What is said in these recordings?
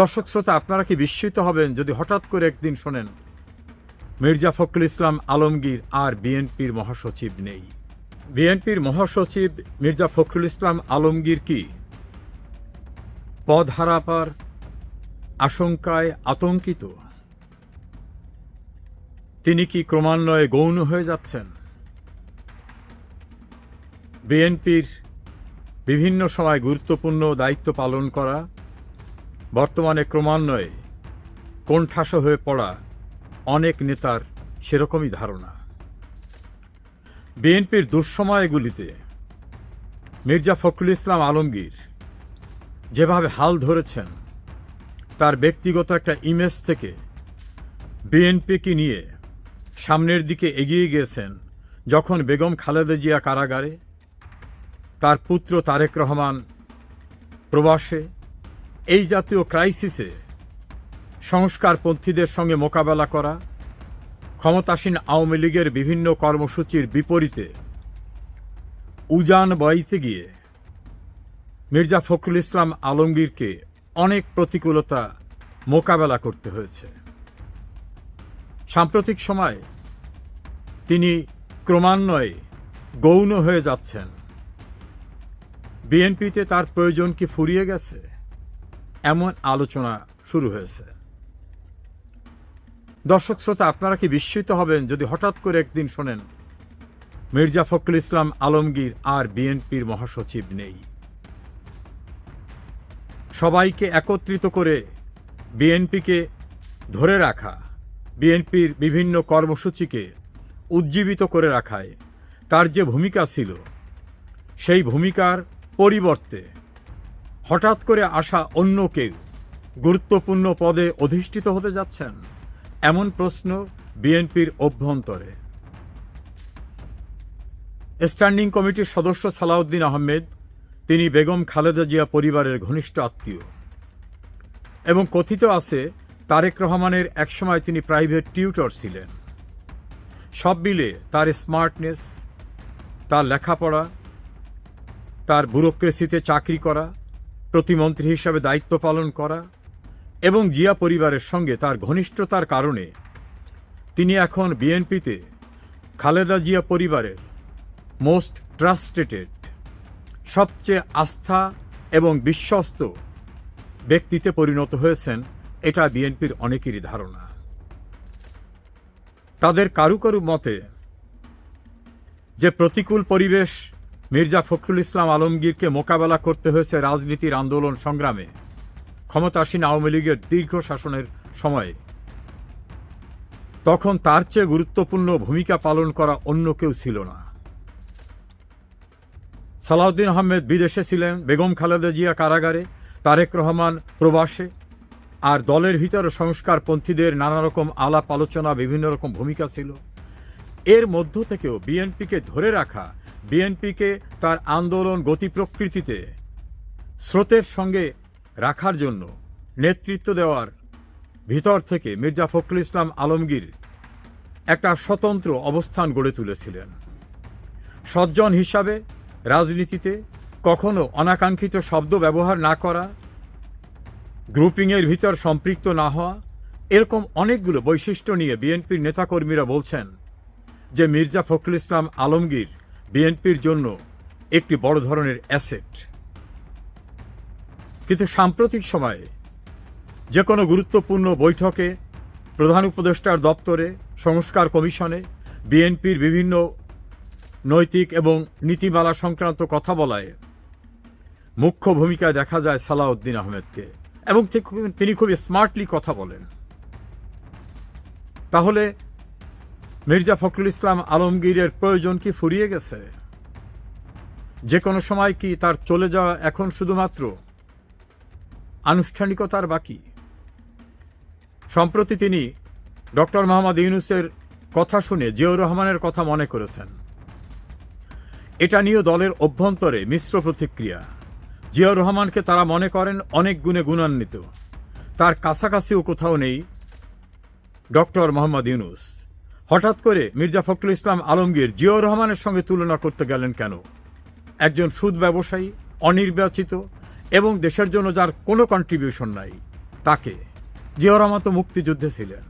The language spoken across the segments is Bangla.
দর্শক শ্রোতা, আপনারা কি বিস্মিত হবেন যদি হঠাৎ করে একদিন শোনেন? মির্জা ফখরুল ইসলাম আলমগীর আর বিএনপির মহাসচিব নেই। বিএনপির মহাসচিব মির্জা ফখরুল ইসলাম আলমগীর কি? পদ হারাপার আশঙ্কায় আতঙ্কিত। তিনি কি ক্রমান্বয়ে গৌণ হয়ে যাচ্ছেন? বিএনপির বিভিন্ন সময় গুরুত্বপূর্ণ দায়িত্ব পালন করা বর্তমানে ক্রমান্বয়ে কোণঠাস হয়ে পড়া অনেক নেতার সেরকমই ধারণা। বিএনপির দুঃসময়গুলিতে মির্জা ফখরুল ইসলাম আলমগীর যেভাবে হাল ধরেছেন, তার ব্যক্তিগত একটা ইমেজ থেকে বিএনপিকে নিয়ে সামনের দিকে এগিয়ে গিয়েছেন যখন বেগম খালেদা জিয়া কারাগারে, তার পুত্র তারেক রহমান প্রবাসে এই জাতীয় ক্রাইসিসে সংস্কারপন্থীদের সঙ্গে মোকাবেলা করা, ক্ষমতাসীন আওয়ামী লীগের বিভিন্ন কর্মসূচির বিপরীতে উজান বইতে গিয়ে মির্জা ফখরুল ইসলাম আলমগীরকে অনেক প্রতিকূলতা মোকাবেলা করতে হয়েছে। সাম্প্রতিক সময়ে তিনি ক্রমান্বয়ে গৌণ হয়ে যাচ্ছেন। বিএনপিতে তার প্রয়োজন কি ফুরিয়ে গেছে? এমন আলোচনা শুরু হয়েছে। দর্শক শ্রোতা, আপনারা কি বিস্মিত হবেন যদি হঠাৎ করে একদিন শোনেন, মির্জা ফখরুল ইসলাম আলমগীর আর বিএনপির মহাসচিব নেই। সবাইকে একত্রিত করে বিএনপিকে ধরে রাখা, বিএনপির বিভিন্ন কর্মসূচিকে উজ্জীবিত করে রাখায় তার যে ভূমিকা ছিল, সেই ভূমিকার পরিবর্তে হঠাৎ করে আসা অন্য কেউ গুরুত্বপূর্ণ পদে অধিষ্ঠিত হতে যাচ্ছেন? এমন প্রশ্ন বিএনপির অভ্যন্তরে। স্ট্যান্ডিং কমিটির সদস্য সালাউদ্দিন আহমেদ, তিনি বেগম খালেদা জিয়া পরিবারের ঘনিষ্ঠ আত্মীয়। এবং কথিত আছে, তারেক রহমানের একসময় তিনি প্রাইভেট টিউটর ছিলেন। সব মিলে তার স্মার্টনেস, তার লেখাপড়া, তার ব্যুরোক্রেসিতে চাকরি করা প্রতিমন্ত্রী হিসাবে দায়িত্ব পালন করা এবং জিয়া পরিবারের সঙ্গে তার ঘনিষ্ঠতার কারণে তিনি এখন বিএনপিতে খালেদা জিয়া পরিবারের মোস্ট ট্রাস্টেটেড, সবচেয়ে আস্থা এবং বিশ্বস্ত ব্যক্তিতে পরিণত হয়েছেন এটা বিএনপির অনেকেরই ধারণা। তাদের কারু কারু মতে যে প্রতিকূল পরিবেশ মির্জা ফখরুল ইসলাম আলমগীরকে মোকাবেলা করতে হয়েছে রাজনীতির আন্দোলন সংগ্রামে। ক্ষমতাসীন আওয়ামী লীগের দীর্ঘ শাসনের সময়ে। তখন তার চেয়ে গুরুত্বপূর্ণ ভূমিকা পালন করা অন্য কেউ ছিল না। সালাউদ্দিন আহমেদ বিদেশে ছিলেন, বেগম খালেদা জিয়া কারাগারে, তারেক রহমান প্রবাসে, আর দলের ভিতরে সংস্কারপন্থীদের নানা রকম আলাপ আলোচনা বিভিন্ন রকম ভূমিকা ছিল। এর মধ্য থেকেও বিএনপিকে ধরে রাখা বিএনপিকে তার আন্দোলন গতি প্রকৃতিতে স্রোতের সঙ্গে রাখার জন্য নেতৃত্ব দেওয়ার ভিতর থেকে মির্জা ফখরুল ইসলাম আলমগীর একটা স্বতন্ত্র অবস্থান গড়ে তুলেছিলেন। সজ্জন হিসাবে রাজনীতিতে কখনো অনাকাঙ্ক্ষিত শব্দ ব্যবহার না করা, গ্রুপিংয়ের ভিতর সম্পৃক্ত না হওয়া, এরকম অনেকগুলো বৈশিষ্ট্য নিয়ে বিএনপির নেতাকর্মীরা বলছেন যে মির্জা ফখরুল ইসলাম আলমগীর বিএনপির জন্য একটি বড় ধরনের অ্যাসেট। কিন্তু সাম্প্রতিক সময়ে যে কোনো গুরুত্বপূর্ণ বৈঠকে প্রধান উপদেষ্টার দপ্তরে, সংস্কার কমিশনে, বিএনপির বিভিন্ন নৈতিক এবং নীতিমালা সংক্রান্ত কথা বলায় মুখ্য ভূমিকায় দেখা যায় সালাউদ্দিন আহমেদকে এবং তিনি খুবই স্মার্টলি কথা বলেন। তাহলে মির্জা ফখরুল ইসলাম আলমগীরের প্রয়োজন কি ফুরিয়ে গেছে? যে কোনো সময় কি তার চলে যাওয়া এখন শুধুমাত্র আনুষ্ঠানিকতার বাকি? সম্প্রতি তিনি ডক্টর মোহাম্মদ ইউনুসের কথা শুনে জিয়াউর রহমানের কথা মনে করেছেন। এটা নিয়েও দলের অভ্যন্তরে মিশ্র প্রতিক্রিয়া। জিয়াউর রহমানকে তারা মনে করেন অনেক গুণে গুণান্বিত। তার কাছাকাছিও কোথাও নেই ডক্টর মোহাম্মদ ইউনুস। হঠাৎ করে মির্জা ফখরুল ইসলাম আলমগীর জিয়াউর রহমানের সঙ্গে তুলনা করতে গেলেন কেন? একজন সুদ ব্যবসায়ী, অনির্বাচিত এবং দেশের জন্য যার কোনো কন্ট্রিবিউশন নাই, তাকে জিয়া রহমান তো মুক্তিযুদ্ধে ছিলেন,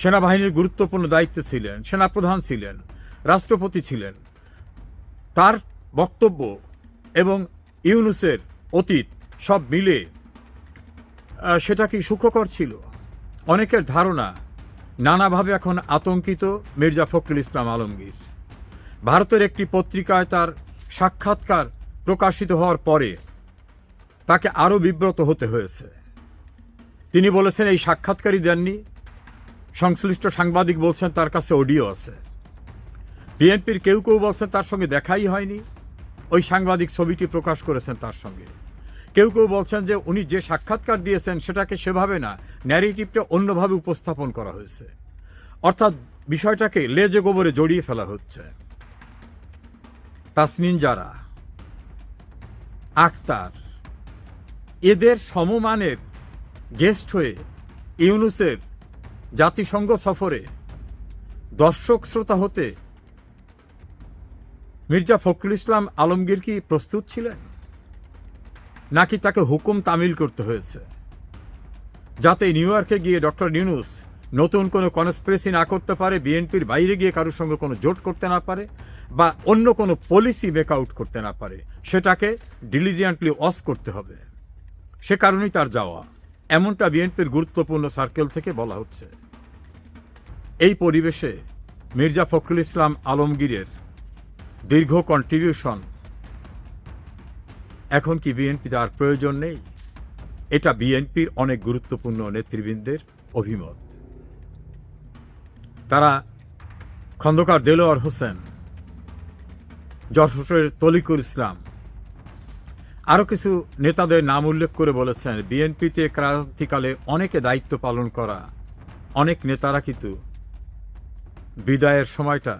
সেনাবাহিনীর গুরুত্বপূর্ণ দায়িত্বে ছিলেন, সেনাপ্রধান ছিলেন, রাষ্ট্রপতি ছিলেন। তার বক্তব্য এবং ইউনুসের অতীত সব মিলে সেটা কি সুখকর ছিল? অনেকের ধারণা নানাভাবে এখন আতঙ্কিত মির্জা ফখরুল ইসলাম আলমগীর। ভারতের একটি পত্রিকায় তার সাক্ষাৎকার প্রকাশিত হওয়ার পরে তাকে আরও বিব্রত হতে হয়েছে। তিনি বলেছেন, এই সাক্ষাৎকারই দেননি। সংশ্লিষ্ট সাংবাদিক বলছেন, তার কাছে অডিও আছে। বিএনপির কেউ কেউ বলছেন, তার সঙ্গে দেখাই হয়নি। ওই সাংবাদিক ছবিটি প্রকাশ করেছেন তার সঙ্গে। কেউ কেউ বলছেন যে উনি যে সাক্ষাৎকার দিয়েছেন সেটাকে সেভাবে না ন্যারেটিভটা অন্যভাবে উপস্থাপন করা হয়েছে। অর্থাৎ বিষয়টাকে লেজে গোবরে জড়িয়ে ফেলা হচ্ছে। তাসনিন যারা আক্তার এদের সমমানের গেস্ট হয়ে ইউনুসের জাতিসংঘ সফরে দর্শক শ্রোতা হতে মির্জা ফখরুল ইসলাম আলমগীর কি প্রস্তুত ছিলেন? নাকি তাকে হুকুম তামিল করতে হয়েছে। যাতে নিউ ইয়র্কে গিয়ে ডক্টর নিউনুস নতুন কোনো কনস্পিরেসি না করতে পারে, বিএনপির বাইরে গিয়ে কারোর সঙ্গে কোনো জোট করতে না পারে, বা অন্য কোনো পলিসি মেক আউট করতে না পারে, সেটাকে ডিলিজিয়েন্টলি অস করতে হবে। সে কারণেই তার যাওয়া। এমনটা বিএনপির গুরুত্বপূর্ণ সার্কেল থেকে বলা হচ্ছে। এই পরিবেশে মির্জা ফখরুল ইসলাম আলমগীরের দীর্ঘ কন্ট্রিবিউশন এখন কি বিএনপি তার প্রয়োজন নেই? এটা বিএনপির অনেক গুরুত্বপূর্ণ নেতৃবৃন্দের অভিমত। তারা খন্দকার দেলোয়ার হোসেন যশোরের তলিকুল ইসলাম, আরও কিছু নেতাদের নাম উল্লেখ করে বলেছেন বিএনপিতে ক্রান্তিকালে অনেকে দায়িত্ব পালন করা, অনেক নেতারা কিন্তু বিদায়ের সময়টা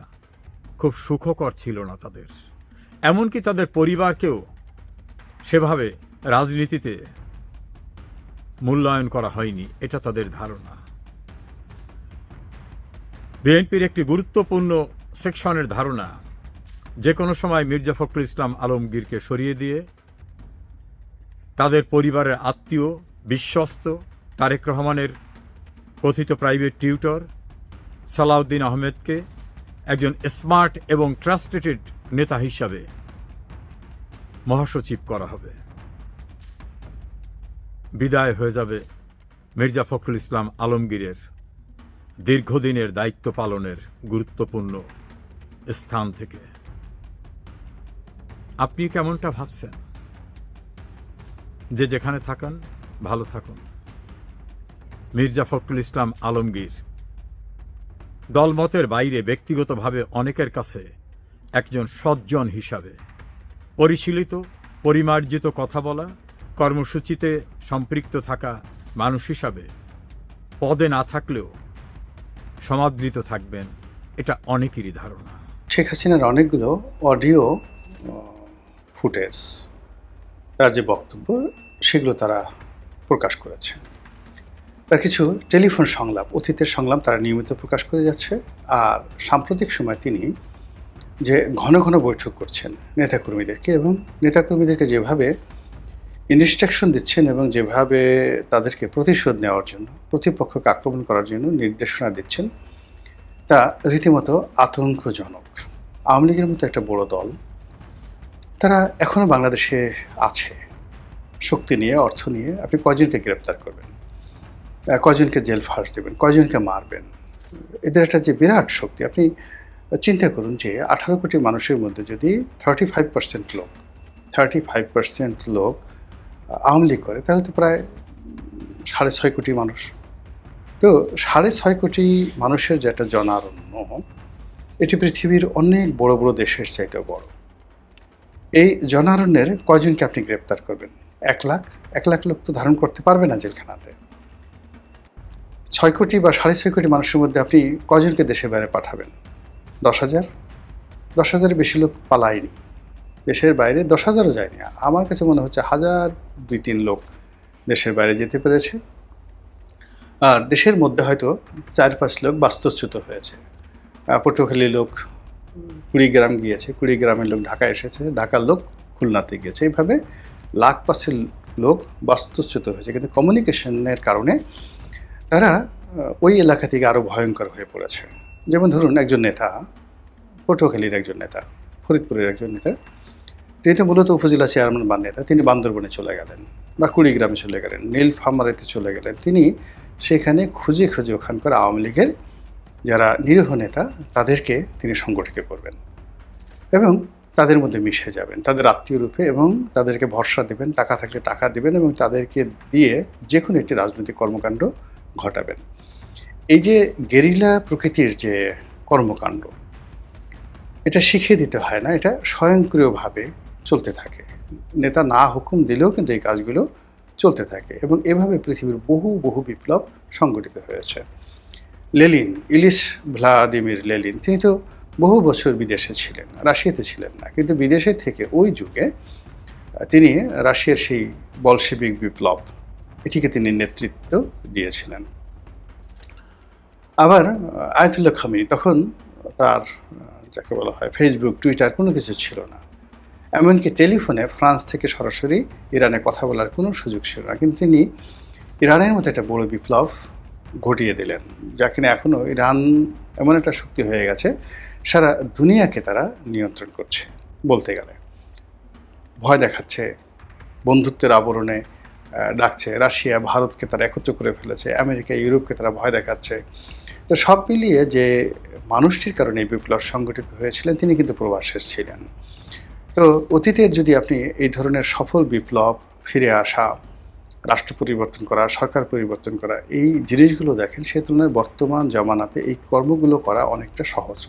খুব সুখকর ছিল না তাদের। এমনকি তাদের পরিবারকেও সেভাবে রাজনীতিতে মূল্যায়ন করা হয়নি, এটা তাদের ধারণা। বিএনপির একটি গুরুত্বপূর্ণ সেকশনের ধারণা, যে কোনো সময় মির্জা ফখরুল ইসলাম আলমগীরকে সরিয়ে দিয়ে তাদের পরিবারের আত্মীয়, বিশ্বস্ত, তারেক রহমানের কথিত প্রাইভেট টিউটর সালাউদ্দিন আহমেদকে একজন স্মার্ট এবং ট্রাস্টেটেড নেতা হিসাবে মহাসচিব করা হবে। বিদায় হয়ে যাবে মির্জা ফখরুল ইসলাম আলমগীরের দীর্ঘদিনের দায়িত্ব পালনের গুরুত্বপূর্ণ স্থান থেকে। আপনি কেমনটা ভাবছেন? যে যেখানে থাকেন, ভালো থাকুন। মির্জা ফখরুল ইসলাম আলমগীর দলমতের বাইরে ব্যক্তিগতভাবে অনেকের কাছে একজন সজ্জন হিসাবে পরিশীলিত, পরিমার্জিত কথা বলা, কর্মসূচিতে সম্পৃক্ত থাকা মানুষ হিসাবে পদে না থাকলেও সমাদৃত থাকবেন, এটা অনেকেরই ধারণা। শেখ হাসিনার অনেকগুলো অডিও ফুটেজ, তার যে বক্তব্য, সেগুলো তারা প্রকাশ করেছে। তার কিছু টেলিফোন সংলাপ, অতীতের সংলাপ তারা নিয়মিত প্রকাশ করে যাচ্ছে, আর সাম্প্রতিক সময় তিনি যে ঘন ঘন বৈঠক করছেন নেতাকর্মীদেরকে এবং নেতাকর্মীদেরকে যেভাবে ইনস্ট্রাকশন দিচ্ছেন এবং যেভাবে তাদেরকে প্রতিশোধ নেওয়ার জন্য প্রতিপক্ষকে আক্রমণ করার জন্য নির্দেশনা দিচ্ছেন তা রীতিমতো আতঙ্কজনক। আওয়ামী লীগের মতো একটা বড় দল তারা এখনও বাংলাদেশে আছে। শক্তি নিয়ে অর্থ নিয়ে আপনি কয়জনকে গ্রেপ্তার করবেন? আহ, কয়জনকে জেল ফাঁস দেবেন? কয়জনকে মারবেন? এদের একটা যে বিরাট শক্তি আপনি চিন্তা করুন যে আঠারো কোটি মানুষের মধ্যে যদি থার্টি ফাইভ পার্সেন্ট লোক থার্টি ফাইভ পার্সেন্ট লোক আওয়ামী লীগ করে, তাহলে তো প্রায় সাড়ে ছয় কোটি মানুষ। তো সাড়ে ছয় কোটি মানুষের যে একটা জনারণ্য, এটি পৃথিবীর অনেক বড় বড় দেশের চাইতেও বড়। এই জনারণ্যের কয়জনকে আপনি গ্রেপ্তার করবেন? এক লাখ? এক লাখ লোক তো ধারণ করতে পারবে না জেলখানাতে। ছয় কোটি বা সাড়ে ছয় কোটি মানুষের মধ্যে আপনি কয়জনকে দেশে বাইরে পাঠাবেন? দশ হাজার? দশ হাজারের বেশি লোক পালায়নি। দেশের বাইরে দশ হাজারও যায়নি। আমার কাছে মনে হচ্ছে হাজার দুই তিন লোক দেশের বাইরে যেতে পেরেছে। আর দেশের মধ্যে হয়তো চার পাঁচ লোক বাস্তুচ্যুত হয়েছে। আহ, পটুয়াখালী লোক কুড়িগ্রাম গিয়েছে। কুড়িগ্রামের লোক ঢাকা এসেছে। ঢাকার লোক খুলনাতে গিয়েছে। এইভাবে লাখ পাঁচের লোক বাস্তুচ্যুত হয়েছে। কিন্তু কমিউনিকেশনের কারণে তারা ওই এলাকা থেকে আরও ভয়ঙ্কর হয়ে পড়েছে। যেমন ধরুন একজন নেতা, পটুয়াখালীর একজন নেতা, ফরিদপুরের একজন নেতা, তিনি তো মূলত উপজেলা চেয়ারম্যান বা নেতা, তিনি বান্দরবনে চলে গেলেন বা কুড়িগ্রামে চলে গেলেন নীল নীলফামারিতে চলে গেলেন। তিনি সেখানে খুঁজে খুঁজে ওখানকার আওয়ামী লীগের যারা নিরীহ নেতা, তাদেরকে তিনি সংগঠিত করবেন এবং তাদের মধ্যে মিশে যাবেন। তাদের আত্মীয় রূপে এবং তাদেরকে ভরসা দেবেন, টাকা থাকলে টাকা দেবেন এবং তাদেরকে দিয়ে যে কোনো একটি রাজনৈতিক কর্মকাণ্ড ঘটাবেন। এই যে গেরিলা প্রকৃতির যে কর্মকাণ্ড, এটা শিখিয়ে দিতে হয় না, এটা স্বয়ংক্রিয়ভাবে চলতে থাকে। নেতা না হুকুম দিলেও কিন্তু এই কাজগুলো চলতে থাকে এবং এভাবে পৃথিবীর বহু বহু বিপ্লব সংগঠিত হয়েছে। লেলিন, ইলিশ ভ্লাদিমির লেলিন, তিনি তো বহু বছর বিদেশে ছিলেন, রাশিয়াতে ছিলেন না, কিন্তু বিদেশে থেকে ওই যুগে তিনি রাশিয়ার সেই বলশেবিক বিপ্লব, এটিকে তিনি নেতৃত্ব দিয়েছিলেন। আবার আয়াতুল্লাহ খামিনি তখন তার, যাকে বলা হয় ফেসবুক টুইটার কোনো কিছু ছিল না। এমনকি টেলিফোনে ফ্রান্স থেকে সরাসরি ইরানে কথা বলার কোনো সুযোগ ছিল না। কিন্তু তিনি ইরানের মতো একটা বড় বিপ্লব ঘটিয়ে দিলেন, যা কিনা এখনও ইরান এমন একটা শক্তি হয়ে গেছে, সারা দুনিয়াকে তারা নিয়ন্ত্রণ করছে, বলতে গেলে। ভয় দেখাচ্ছে, বন্ধুত্বের আবরণে ডাকছে। রাশিয়া, ভারতকে তারা একত্র করে ফেলেছে, আমেরিকা, ইউরোপকে তারা ভয় দেখাচ্ছে। তো সব মিলিয়ে যে মানুষটির কারণে বিপ্লব সংগঠিত হয়েছিলেন, তিনি কিন্তু প্রবাসে ছিলেন। তো অতীতের যদি আপনি এই ধরনের সফল বিপ্লব ফিরে আসা, রাষ্ট্র পরিবর্তন করা, সরকার পরিবর্তন করা, এই জিনিসগুলো দেখেন, সে তুলনায় বর্তমান জমানাতে এই কর্মগুলো করা অনেকটা সহজ।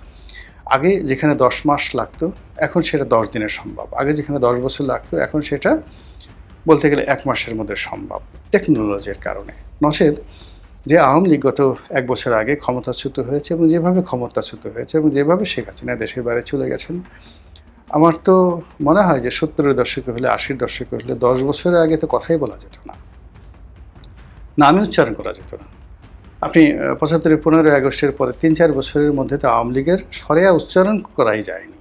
আগে যেখানে দশ মাস লাগতো, এখন সেটা দশ দিনের সম্ভব। আগে যেখানে দশ বছর লাগতো, এখন সেটা বলতে গেলে এক মাসের মধ্যে সম্ভব, টেকনোলজির কারণে। নচেত যে আওয়ামী লীগ গত এক বছর আগে ক্ষমতাচ্যুত হয়েছে এবং যেভাবে ক্ষমতাচ্যুত হয়েছে এবং যেভাবে শেখ হাসিনা দেশের বাইরে চলে গেছেন, আমার তো মনে হয় যে সত্তরের দশকে হলে, আশির দশকে হলে, দশ বছরের আগে তো কথাই বলা যেত না। নামে উচ্চারণ করা যেত না। আপনি পঁচাত্তরের পনেরোই আগস্টের পরে তিন চার বছরের মধ্যে তো আওয়ামী লীগের সরেয়া উচ্চারণ করাই যায়নি।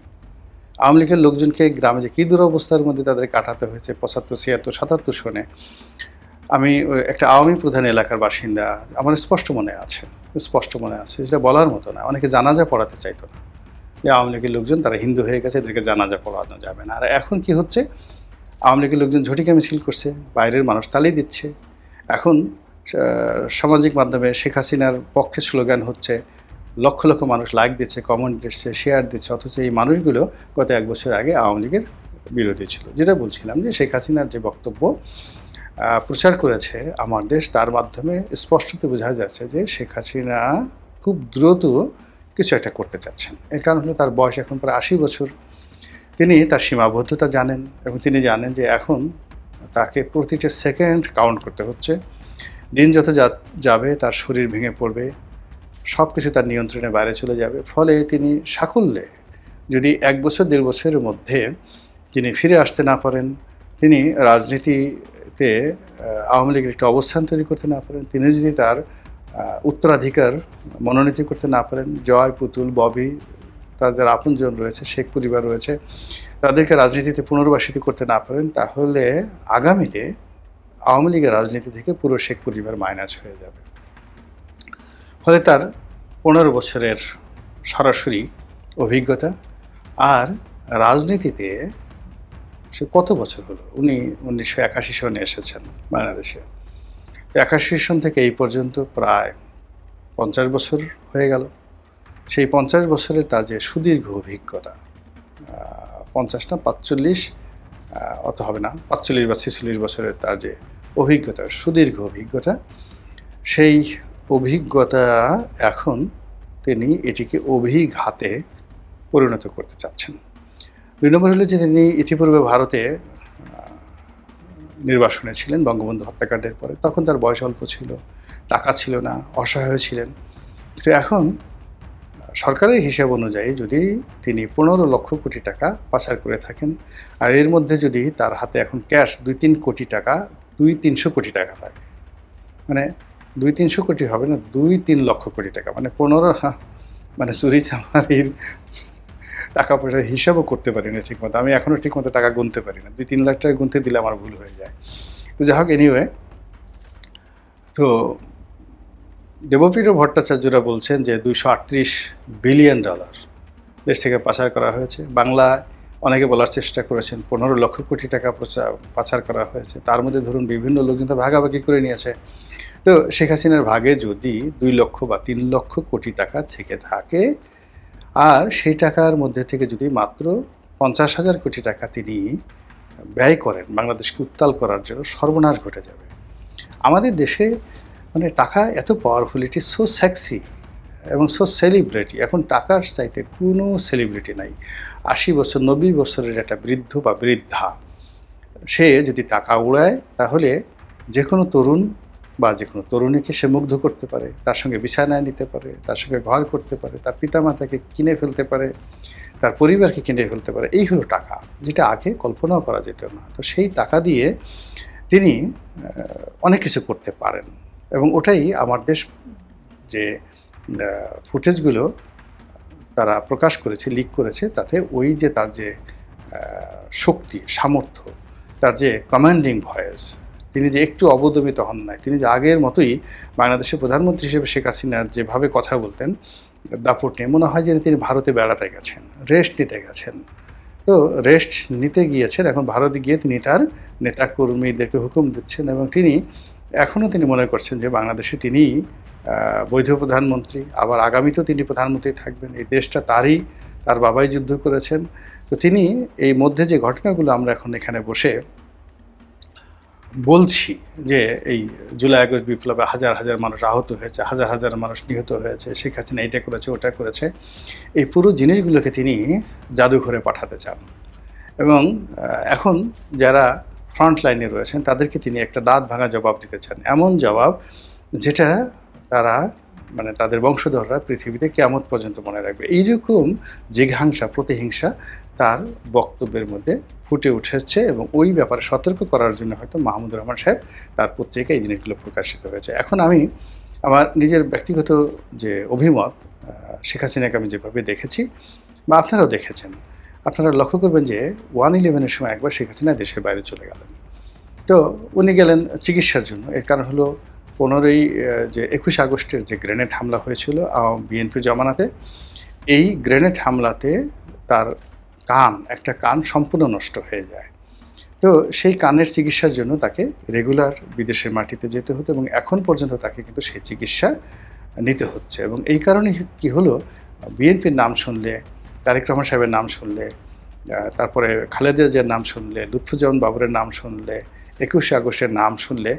আওয়ামী লীগের লোকজনকে গ্রামে যে কী দুরবস্থার মধ্যে তাদের কাটাতে হয়েছে, পঁচাত্তর, ছিয়াত্তর, সাতাত্তর সনে আমি একটা আওয়ামী প্রধান এলাকার বাসিন্দা, আমার স্পষ্ট মনে আছে, স্পষ্ট মনে আছে যেটা বলার মতো না। অনেকে জানাজা পড়াতে চাইতো না। যে আওয়ামী লীগের লোকজন, তারা হিন্দু হয়ে গেছে, এদেরকে জানাজা পড়ানো যাবে না। আর এখন কি হচ্ছে? আওয়ামী লীগের লোকজন ঝটিকা মিছিল করছে, বাইরের মানুষ তালি দিচ্ছে। এখন সামাজিক মাধ্যমে শেখ হাসিনার পক্ষে স্লোগান হচ্ছে, লক্ষ লক্ষ মানুষ লাইক দিচ্ছে, কমেন্ট দিচ্ছে, শেয়ার দিচ্ছে, অথচ এই মানুষগুলো গত এক বছর আগে আওয়ামী লীগের বিরোধী ছিল। যেটা বলছিলাম যে শেখ হাসিনার যে বক্তব্য প্রচার করেছে আমার দেশ, তার মাধ্যমে স্পষ্টত বোঝা যাচ্ছে যে শেখ হাসিনা খুব দ্রুত কিছু একটা করতে চাচ্ছেন। এর কারণ হলো তার বয়স এখন প্রায় আশি বছর। তিনি তার সীমাবদ্ধতা জানেন এবং তিনি জানেন যে এখন তাকে প্রতিটা সেকেন্ড কাউন্ট করতে হচ্ছে। দিন যত যাবে তার শরীর ভেঙে পড়বে সব কিছু তার নিয়ন্ত্রণের বাইরে চলে যাবে। ফলে তিনি সাকল্যে যদি এক বছর, দেড় বছরের মধ্যে তিনি ফিরে আসতে না পারেন তিনি রাজনীতিতে আওয়ামী লীগের একটি অবস্থান তৈরি করতে না পারেন, তিনি যদি তার উত্তরাধিকার মনোনীত করতে না পারেন, জয়, পুতুল, ববি, তাদের আপনজন রয়েছে, শেখ পরিবার রয়েছে, তাদেরকে রাজনীতিতে পুনর্বাসিত করতে না পারেন, তাহলে আগামীতে আওয়ামী লীগের রাজনীতি থেকে পুরো শেখ পরিবার মাইনাস হয়ে যাবে। ফলে তার পনেরো বছরের সরাসরি অভিজ্ঞতা আর রাজনীতিতে সে কত বছর হলো? উনি উনিশশো একাশি সনে এসেছেন বাংলাদেশে। একাশি সন থেকে এই পর্যন্ত প্রায় পঞ্চাশ বছর হয়ে গেল। সেই পঞ্চাশ বছরের তার যে সুদীর্ঘ অভিজ্ঞতা পঞ্চাশ না পাঁচচল্লিশ অত হবে না, পাঁচচল্লিশ বা ছেচল্লিশ বছরের তার যে অভিজ্ঞতা, সুদীর্ঘ অভিজ্ঞতা, সেই অভিজ্ঞতা এখন তিনি এটিকে অভিঘাতে পরিণত করতে চাচ্ছেন। দুই নম্বর হলো যে তিনি ইতিপূর্বে ভারতে নির্বাসনে ছিলেন, বঙ্গবন্ধু হত্যাকাণ্ডের পরে। তখন তার বয়স অল্প ছিল, টাকা ছিল না, অসহায় ছিলেন। তো এখন, সরকারের হিসাব অনুযায়ী যদি তিনি পনেরো লক্ষ কোটি টাকা পাচার করে থাকেন, আর এর মধ্যে যদি তার হাতে এখন ক্যাশ দুই তিন কোটি টাকা, দুই তিনশো কোটি টাকা থাকে। মানে দুই তিনশো কোটি হবে না, দুই তিন লক্ষ কোটি টাকা। মানে পনেরো মানে চুরি চামারির টাকা পয়সার হিসাবও করতে পারি না ঠিকমতো। আমি এখনও ঠিকমতো টাকা গুনতে পারি না দুই তিন লাখ টাকা গুনতে দিলে আমার ভুল হয়ে যায়। তো যাই হোক এনিওয়ে তো দেবপ্রিয় ভট্টাচার্যরা বলছেন যে দুইশো আটত্রিশ বিলিয়ন ডলার দেশ থেকে পাচার করা হয়েছে। বাংলা অনেকে বলার চেষ্টা করেছেন, পনেরো লক্ষ কোটি টাকা পাচার করা হয়েছে। তার মধ্যে ধরুন বিভিন্ন লোকজন তো ভাগাভাগি করে নিয়েছে। তো শেখ হাসিনার ভাগে যদি দুই লক্ষ বা তিন লক্ষ কোটি টাকা থেকে থাকে আর সেই টাকার মধ্যে থেকে যদি মাত্র পঞ্চাশ হাজার কোটি টাকা তিনি ব্যয় করেন, বাংলাদেশকে উত্তাল করার জন্য সর্বনাশ ঘটে যাবে। আমাদের দেশে মানে টাকা এত পাওয়ারফুল ইট সো সেক্সি এবং সো সেলিব্রিটি এখন টাকার চাইতে কোনো সেলিব্রিটি নাই। আশি বছর, নব্বই বছরের একটা বৃদ্ধ বা বৃদ্ধা, সে যদি টাকা উড়ায়, তাহলে যে কোনো তরুণ বা যে কোনো তরুণীকে সে মুগ্ধ করতে পারে, তার সঙ্গে বিছানায় নিতে পারে, তার সঙ্গে ঘর করতে পারে, তার পিতামাতাকে কিনে ফেলতে পারে, তার পরিবারকে কিনে ফেলতে পারে, এই হলো টাকা, যেটা আগে কল্পনাও করা যেত না। তো সেই টাকা দিয়ে তিনি অনেক কিছু করতে পারেন এবং ওটাই আমার দেশ যে ফুটেজগুলো তারা প্রকাশ করেছে, লিক করেছে, তাতে ওই যে তার যে শক্তি, সামর্থ্য, তার যে কমান্ডিং ভয়েস তিনি যে একটু অবদমিত হন নাই, তিনি যে আগের মতোই বাংলাদেশের প্রধানমন্ত্রী হিসেবে শেখ হাসিনার যেভাবে কথা বলতেন, দাপট নিয়ে মনে হয় যে তিনি ভারতে বেড়াতে গেছেন রেস্ট নিতে গেছেন। তো রেস্ট নিতে গিয়েছেন, এখন ভারতে গিয়ে তিনি তার নেতাকর্মীদেরকে হুকুম দিচ্ছেন এবং তিনি এখনও তিনি মনে করছেন যে বাংলাদেশে তিনি বৈধ প্রধানমন্ত্রী। আবার আগামীতেও তিনি প্রধানমন্ত্রী থাকবেন। এই দেশটা তারই, তার বাবাই যুদ্ধ করেছেন। তো তিনি এই মধ্যে যে ঘটনাগুলো আমরা এখন এখানে বসে বলছি যে এই জুলাই আগস্ট বিপ্লবে হাজার হাজার মানুষ আহত হয়েছে, হাজার হাজার মানুষ নিহত হয়েছে, শেখ হাসিনা এটা করেছে, ওটা করেছে। এই পুরো জিনিসগুলোকে তিনি জাদুঘরে পাঠাতে চান। এবং এখন যারা ফ্রন্ট লাইনে রয়েছেন, তাদেরকে তিনি একটা দাঁত ভাঙা জবাব দিতে চান। এমন জবাব যেটা তারা মানে তাদের বংশধররা পৃথিবীতে কেমন পর্যন্ত মনে রাখবে। এইরকম জিঘাংসা, প্রতিহিংসা তার বক্তব্যের মধ্যে ফুটে উঠেছে এবং ওই ব্যাপারে সতর্ক করার জন্য হয়তো মাহমুদুর রহমান সাহেব তার পত্রিকায় এই জিনিসগুলো প্রকাশিত হয়েছে। এখন আমি আমার নিজের ব্যক্তিগত যে অভিমত শেখ হাসিনাকে আমি যেভাবে দেখেছি বা আপনারাও দেখেছেন, আপনারা লক্ষ্য করবেন যে ওয়ান ইলেভেনের সময় একবার শেখ হাসিনা দেশের বাইরে চলে গেলেন। তো উনি গেলেন চিকিৎসার জন্য। এর কারণ হলো পনেরোই যে একুশ আগস্টের যে গ্রেনেড হামলা হয়েছিল বিএনপির জমানাতে, এই গ্রেনেড হামলাতে তার কান, একটা কান সম্পূর্ণ নষ্ট হয়ে যায়। তো সেই কানের চিকিৎসার জন্য তাকে রেগুলার বিদেশের মাটিতে যেতে হতো এবং এখন পর্যন্ত তাকে কিন্তু সেই চিকিৎসা নিতে হচ্ছে এবং এই কারণে কি হলো, বিএনপির নাম শুনলে, তারেক রহমান সাহেবের নাম শুনলে তারপরে খালেদা জিয়ার নাম শুনলে, লুৎফুজ্জামান বাবরের নাম শুনলে, একুশে আগস্টের নাম শুনলে,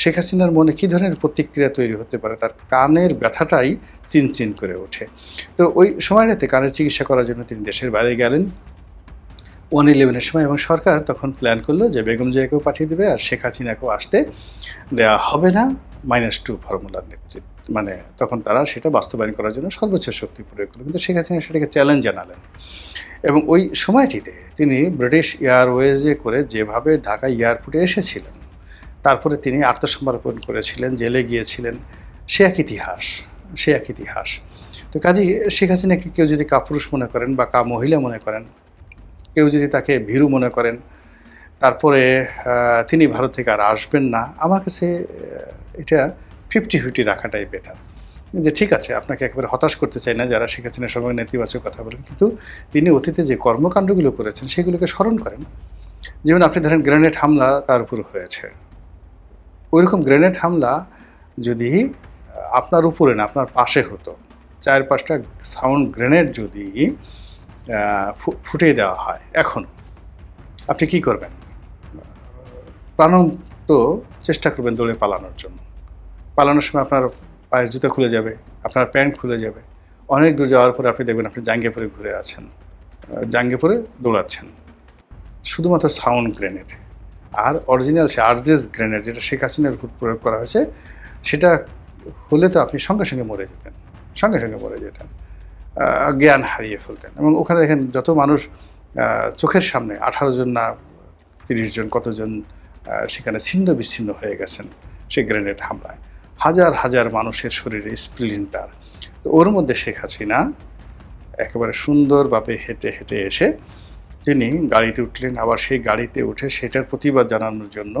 শেখ হাসিনার মনে কী ধরনের প্রতিক্রিয়া তৈরি হতে পারে? তার কানের ব্যথাটাই চিনচিন করে ওঠে। তো ওই সময়টাতে কানের চিকিৎসা করার জন্য তিনি দেশের বাইরে গেলেন। ওয়ান ইলেভেনের সময় এবং সরকার তখন প্ল্যান করল যে বেগম জিয়াকেও পাঠিয়ে দেবে আর শেখ হাসিনাকেও আসতে দেওয়া হবে না মাইনাস টু ফর্মুলার নেতৃত্ব। মানে তখন তারা সেটা বাস্তবায়ন করার জন্য সর্বোচ্চ শক্তি প্রয়োগ করল। কিন্তু শেখ হাসিনা সেটাকে চ্যালেঞ্জ জানালেন। এবং ওই সময়টিতে তিনি ব্রিটিশ এয়ারওয়েজে করে যেভাবে ঢাকা এয়ারপোর্টে এসেছিলেন, তারপরে তিনি আত্মসমর্পণ করেছিলেন, জেলে গিয়েছিলেন, সে এক ইতিহাস, সে এক ইতিহাস। তো কাজেই শেখ হাসিনাকে কেউ যদি কাপুরুষ মনে করেন বা কা মহিলা মনে করেন কেউ যদি তাকে ভীরু মনে করেন, তারপরে তিনি ভারত থেকে আর আসবেন না, আমার কাছে এটা ফিফটি ফিফটি রাখাটাই বেটার যে ঠিক আছে, আপনাকে একেবারে হতাশ করতে চাই না, যারা শেখ হাসিনার সঙ্গে নেতিবাচক কথা বলেন, কিন্তু তিনি অতীতে যে কর্মকাণ্ডগুলো করেছেন, সেগুলোকে স্মরণ করেন। যেমন আপনি ধরেন, গ্রেনেড হামলা তার উপর হয়েছে। ওইরকম গ্রেনেড হামলা যদি আপনার উপরে না, আপনার পাশে হতো চার পাঁচটা সাউন্ড গ্রেনেড যদি ফুটিয়ে দেওয়া হয়, এখন। আপনি কি করবেন? প্রাণন্ত চেষ্টা করবেন দৌড়ে পালানোর জন্য। পালানোর সময় আপনার পায়ের জুতো খুলে যাবে, আপনার প্যান্ট খুলে যাবে। অনেক দূর যাওয়ার পরে আপনি দেখবেন আপনি জাঙ্গে পরে ঘুরে আছেন জাঙ্গে পরে দৌড়াচ্ছেন। শুধুমাত্র সাউন্ড গ্রেনেড। আর অরিজিনাল সে আর্জেস গ্রেনেড, যেটা শেখ হাসিনার উপর প্রয়োগ করা হয়েছে, সেটা হলে তো আপনি সঙ্গে সঙ্গে মরে যেতেন, সঙ্গে সঙ্গে মরে যেতেন। জ্ঞান হারিয়ে ফেলতেন। এবং ওখানে দেখেন যত মানুষ চোখের সামনে আঠারো জন না তিরিশ জন কতজন সেখানে ছিন্ন বিচ্ছিন্ন হয়ে গেছেন সেই গ্রেনেড হামলায়। হাজার হাজার মানুষের শরীরে স্প্লিন্টার তো ওর মধ্যে শেখ হাসিনা একেবারে সুন্দরভাবে হেঁটে হেঁটে এসে তিনি গাড়িতে উঠলেন। আবার সেই গাড়িতে উঠে সেটার প্রতিবাদ জানানোর জন্য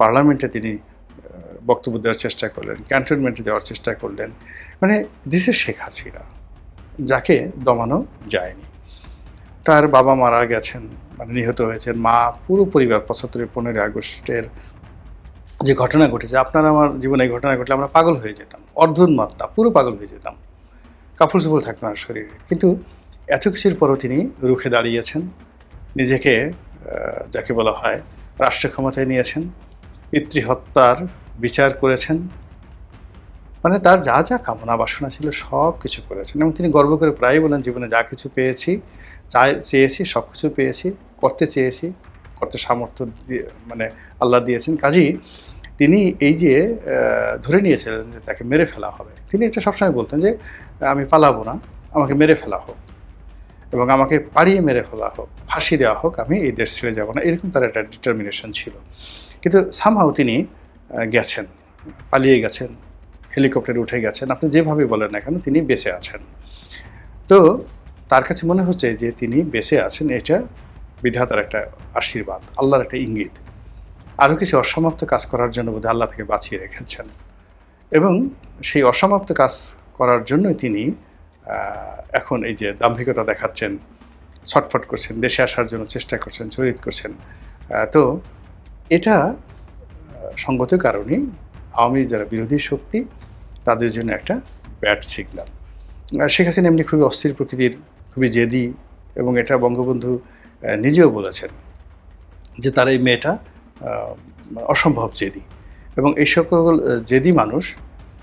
পার্লামেন্টে তিনি বক্তব্য দেওয়ার চেষ্টা করলেন, ক্যান্টনমেন্টে দেওয়ার চেষ্টা করলেন। মানে দিস ইজ শেখ হাসিনা। যাকে দমানো যায়নি। তার বাবা মারা গেছেন মানে নিহত হয়েছেন। মা পুরো পরিবার পঁচাত্তরের পনেরোই আগস্টের যে ঘটনা ঘটেছে, আপনার আমার জীবনে এই ঘটনা ঘটলে আমরা পাগল হয়ে যেতাম অর্ধুন্মাদ না পুরো পাগল হয়ে যেতাম। কাপড় চোপড় থাকতো না শরীরে। কিন্তু এত কিছুর পরও তিনি রুখে দাঁড়িয়েছেন, নিজেকে যাকে বলা হয় রাষ্ট্র ক্ষমতায় নিয়েছেন, পিতৃহত্যার বিচার করেছেন মানে তার যা যা কামনা বাসনা ছিল সব কিছু করেছেন। এবং তিনি গর্ব করে প্রায়ই বলেন, জীবনে যা কিছু পেয়েছি, চাই, চেয়েছি, সব কিছু পেয়েছি, করতে চেয়েছি, করতে সামর্থ্য দিয়ে মানে আল্লাহ দিয়েছেন। কাজেই তিনি এই যে ধরে নিয়েছিলেন যে তাকে মেরে ফেলা হবে, তিনি এটা সবসময় বলতেন যে, আমি পালাবো না, আমাকে মেরে ফেলা হোক এবং আমাকে পাড়িয়ে মেরে ফেলা হোক, ফাঁসি দেওয়া হোক, আমি এই দেশ ছেড়ে যাব না। এরকম তার একটা ডিটারমিনেশন ছিল। কিন্তু সামহাও তিনি গেছেন, পালিয়ে গেছেন। হেলিকপ্টারে উঠে গেছেন। আপনি যেভাবে বলেন না কেন, তিনি বেঁচে আছেন। তো তার কাছে মনে হচ্ছে যে তিনি বেঁচে আছেন, এটা বিধাতার একটা আশীর্বাদ, আল্লাহর একটা ইঙ্গিত। আরও কিছু অসমাপ্ত কাজ করার জন্য বোধহয় আল্লাহ থেকে বাঁচিয়ে রেখেছেন। এবং সেই অসমাপ্ত কাজ করার জন্যই তিনি এখন এই যে দাম্ভিকতা দেখাচ্ছেন, ছটফট করছেন, দেশে আসার জন্য চেষ্টা করছেন, চরিত করছেন তো এটা সঙ্গত কারণে আওয়ামী যারা বিরোধী শক্তি তাদের জন্য একটা ব্যাড সিগন্যাল। শেখ হাসিনা এমনি খুবই অস্থির প্রকৃতির, খুবই জেদি এবং এটা বঙ্গবন্ধু নিজেও বলেছেন যে তার এই মেয়েটা অসম্ভব জেদি। এবং এই সকল জেদি মানুষ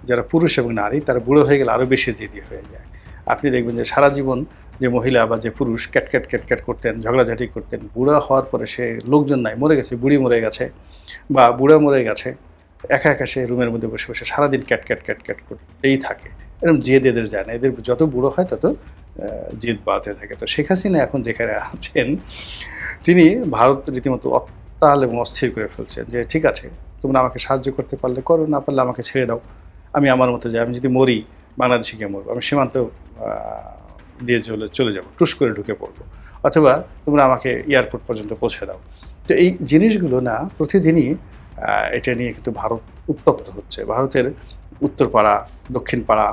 যারা পুরুষ এবং নারী, তারা বুড়ো হয়ে গেলে আরও বেশি জেদি হয়ে যায়। আপনি দেখবেন যে সারা জীবন যে মহিলা বা যে পুরুষ ক্যাটক্যাট ক্যাটক্যাট করতেন, ঝগড়াঝাটি করতেন, বুড়া হওয়ার পরে সে লোকজন নাই, মরে গেছে, বুড়ি মরে গেছে বা বুড়া মরে গেছে। একা একা সে রুমের মধ্যে বসে বসে সারাদিন ক্যাট ক্যাট ক্যাট ক্যাট করতেই থাকে। এরকম জেদ এদের যায় না। এদের যত বুড়ো হয় তত জেদ বাড়তে থাকে। তো শেখ হাসিনা এখন যেখানে আছেন, তিনি ভারত রীতিমতো অত্তাল এবং অস্থির করে ফেলছেন যে, ঠিক আছে, তোমরা আমাকে সাহায্য করতে পারলে, করো, না পারলে আমাকে ছেড়ে দাও। আমি আমার মতো যাই আমি যদি মরি, বাংলাদেশে গিয়ে মরবো। আমি সীমান্ত দিয়ে চলে চলে যাব, টুস করে ঢুকে পড়ব। অথবা তোমরা আমাকে এয়ারপোর্ট পর্যন্ত পৌঁছে দাও। তো এই জিনিসগুলো না, প্রতিদিনই এটা নিয়ে কিন্তু ভারত উত্তপ্ত হচ্ছে। ভারতের উত্তরপাড়া দক্ষিণ পাড়া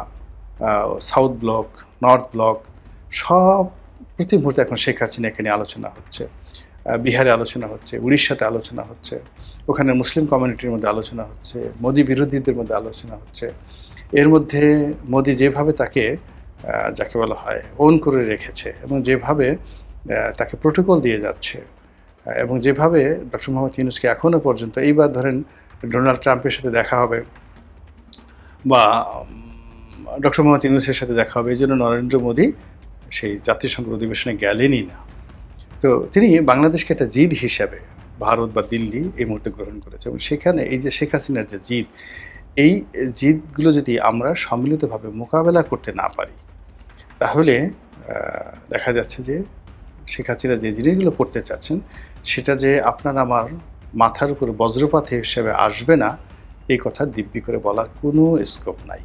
সাউথ ব্লক নর্থ ব্লক সব প্রতি মুহূর্তে এখন শেখ হাসিনা এখানে আলোচনা হচ্ছে। বিহারে আলোচনা হচ্ছে, উড়িষ্যাতে আলোচনা হচ্ছে, ওখানে মুসলিম কমিউনিটির মধ্যে আলোচনা হচ্ছে, মোদি বিরোধীদের মধ্যে আলোচনা হচ্ছে। এর মধ্যে মোদি যেভাবে তাকে যাকে বলা হয় ওন করে রেখেছে এবং যেভাবে তাকে প্রোটোকল দিয়ে যাচ্ছে এবং যেভাবে ডক্টর মোহাম্মদ ইউনুসকে এখনও পর্যন্ত, এইবার ধরেন ডোনাল্ড ট্রাম্পের সাথে দেখা হবে বা ডক্টর মোহাম্মদ ইউনুসের সাথে দেখা হবে, এই জন্য নরেন্দ্র মোদী সেই জাতিসংঘ অধিবেশনে গেলেনই না। তো তিনি বাংলাদেশকে একটা জিদ হিসাবে ভারত বা দিল্লি এই মুহূর্তে গ্রহণ করেছে এবং সেখানে এই যে শেখ হাসিনার যে জিদ, এই জিদগুলো যদি আমরা সম্মিলিতভাবে মোকাবেলা করতে না পারি, তাহলে দেখা যাচ্ছে যে শেখ হাসিনা যে জিনিসগুলো করতে চাচ্ছেন সেটা যে আপনার আমার মাথার উপর বজ্রপাত হিসেবে আসবে না এই কথা দিব্যি করে বলার কোনো স্কোপ নাই।